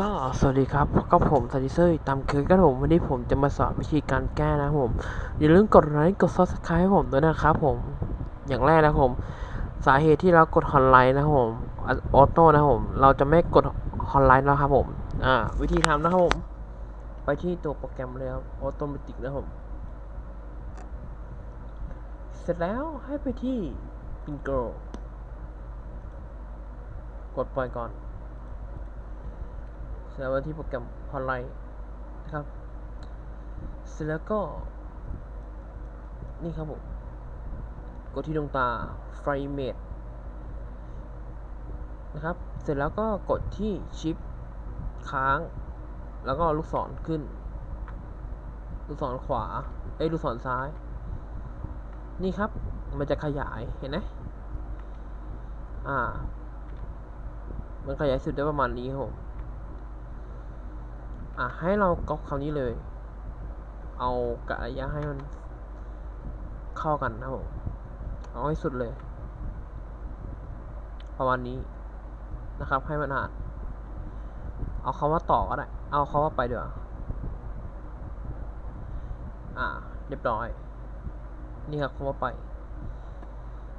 ก็สวัสดีครับ ก็ผมซันดิเซอร์ตามเคยก็ผมวันนี้ผมจะมาสอนวิธีการแก้นะผมอย่าลืมกดไลค์กด subscribe ให้ผมด้วยนะครับผมอย่างแรกนะครับผม สาเหตุที่เรากดฮอนไลน์นะครับผมออโต้นะครับผมเราจะไม่กดฮอนไลน์แล้วครับผมอ่าวิธีทำนะครับผม ไปที่ตัวโปรแกรมเลยครับออโตเมติกนะครับผมเสร็จแล้วให้ไปที่ Bingo กดปล่อยก่อน เสร็จแล้วที่โปรแกรมฮอนไลน์นะครับ เสร็จแล้วก็ นี่ครับผม กดที่ดวงตา Frame นะครับ เสร็จแล้วก็กดที่ชิปค้าง แล้วก็ลูกศรขึ้น ลูกศรขวา เอ้ยลูกศรซ้าย นี่ครับ มันจะขยาย เห็นไหมอ่า มันขยายสุดได้ประมาณนี้ครับผม อะให้เราก๊อปคำนี้เลย เอากะระยะให้มันเข้ากันนะผมเอาให้สุดเลย ประมาณนี้นะครับ ให้มันอ่านเอาคำว่าต่อก็ได้ เอาคำว่าไปเดี๋ยวอ่า เรียบร้อย นี่ครับคำว่าไป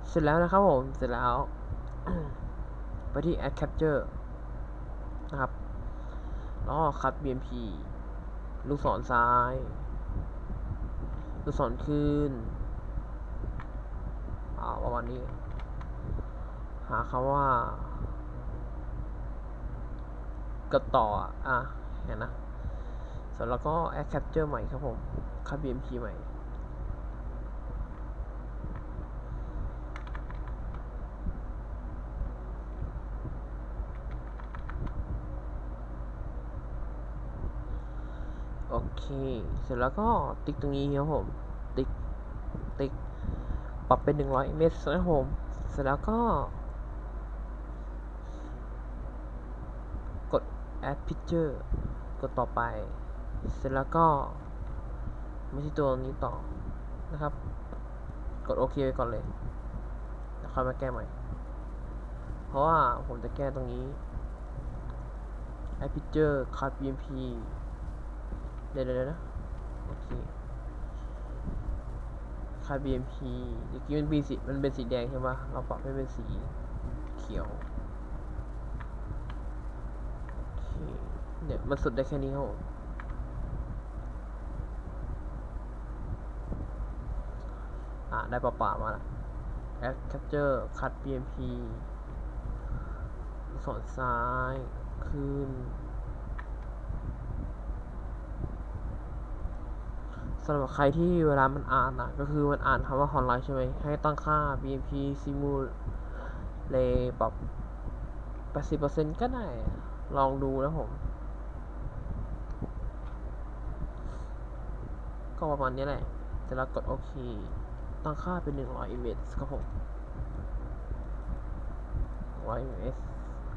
เสร็จแล้วนะครับผม เสร็จแล้ว ไปที่ add capture นะครับ แล้วก็คัด BMP ลูกศรซ้าย ลูกศรขึ้นอ่าประมาณนี้ หาคำว่ากดต่ออะอะเห็นนะ เสร็จแล้วก็ add capture ใหม่ครับผม คัด BMP ใหม่ โอเค เสร็จแล้วก็ติ๊กตรงนี้ครับผม ติ๊ก ติ๊ก ปรับเป็น 100 เมตรนะผม เสร็จแล้วก็ กด add picture กดต่อไป เสร็จแล้วก็ม่ใช่ตัวนี้ต่อนะครับ กดโอเคไว้ก่อนเลยแล้วค่อยมาแก้ใหม่ เพราะว่าผมจะแก้ตรงนี้ add picture cut bmp เดี๋ยวเดี๋ยวนะโอเคค่า BMP เมื่อกี้มันเป็นสีมันเป็นสีแดงใช่ไหมเราปรับให้เป็นสีเขียวเนี่ยมันสุดได้แค่นี้ครับผมอ่าได้ปลาป่ามาละ add capture cut BMP สอนซ้าย ขึ้น สำหรับใครที่เวลามันอ่านอะ ก็คือมันอ่านคำว่าฮอนไลน์ใช่ไหม ให้ตั้งค่า BMP simulate ปรับ 80%ก็ได้ ลองดูนะผม ก็ประมาณนี้แหละเสร็จแล้วกดโอเค ตั้งค่าเป็น 100 image ครับผม100 ms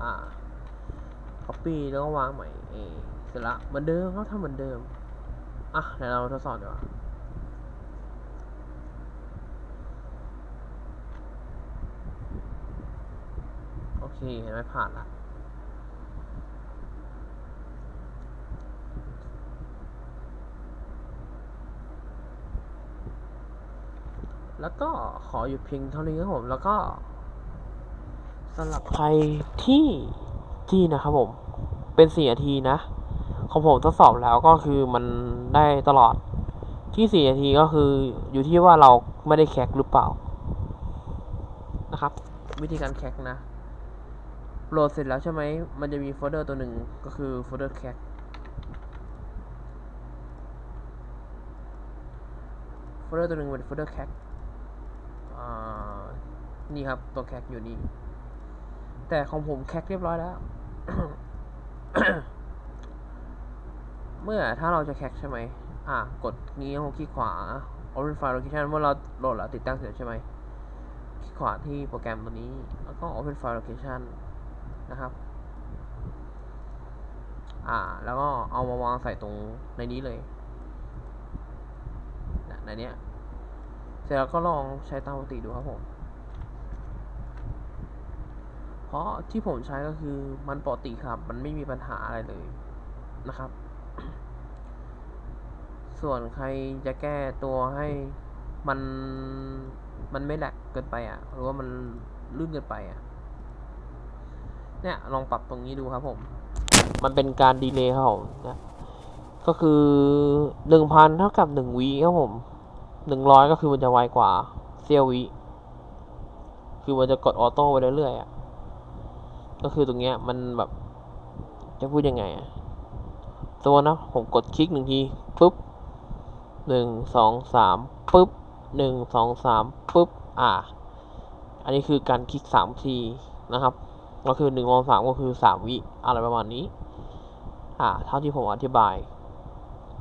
อ่า copy แล้วก็วางใหม่เองเสร็จละเหมือนเดิมครับทำเหมือนเดิม อะเดี๋ยวเราทดสอบดีกว่าโอเคเห็นไหมผ่านละแล้วก็ขออยู่เพียงเท่านี้ครับผม แล้วก็สำหรับใครที่ที่นะครับผม เป็นสี่นาทีนะ ของผมทดสอบแล้วก็คือมันได้ตลอดที่สี่นาทีก็คืออยู่ที่ว่าเราไม่ได้แคกหรือเปล่า นะครับ วิธีการแคกนะโหลดเสร็จแล้วใช่ไหม มันจะมีโฟลเดอร์ตัวหนึ่งก็คือโฟลเดอร์แคกโฟลเดอร์ตัวหนึ่งเป็นโฟลเดอร์แคกนี่ครับตัวแคกอยู่นี่ แต่ของผมแคกเรียบร้อยแล้ว เมื่อถ้าเราจะแคกใช่ไหมอะกดนี้ลงคลิกขวา Open File Location เมื่อเราโหลดแล้วติดตั้งเสร็จใช่ไหมคลิกขวาที่โปรแกรมตัวนี้ แล้วก็ Open File Location นะครับ อ่า แล้วก็เอามาวางใส่ตรงในนี้เลยนะในเนี้ยเสร็จแล้วก็ลองใช้ตามปกติดูครับผม เพราะที่ผมใช้ก็คือมันปกติครับ มันไม่มีปัญหาอะไรเลยนะครับ ส่วนใครจะแก้ตัวให้มันมันไม่แหลกเกินไปอะ หรือว่ามันลื่นเกินไปอะ เนี่ยลองปรับตรงนี้ดูครับผม มันเป็นการดีเลย์ครับผมนะก็คือหนึ่งพันเท่ากับหนึ่งวิครับผมหนึ่งร้อยก็คือมันจะไวกว่าเซียววิคือมันจะกดออโต้ไปเรื่อยๆอะก็คือตรงเนี้ยมันแบบ จะพูดยังไงอะ สมมตินะผมกดคลิกหนึ่งทีปุ๊บหนึ่งสองสามปุ๊บหนึ่งสองสามปุ๊บอ่า อันนี้คือการคลิกสามทีนะครับ ก็คือหนึ่งสองสามก็คือสามวิอะไรประมาณนี้ อ่า เท่าที่ผมอธิบาย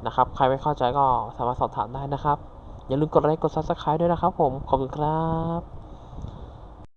นะครับ ใครไม่เข้าใจก็สามารถสอบถามได้นะครับ อย่าลืมกดไลค์กด subscribe ด้วยนะครับผม ขอบคุณครับ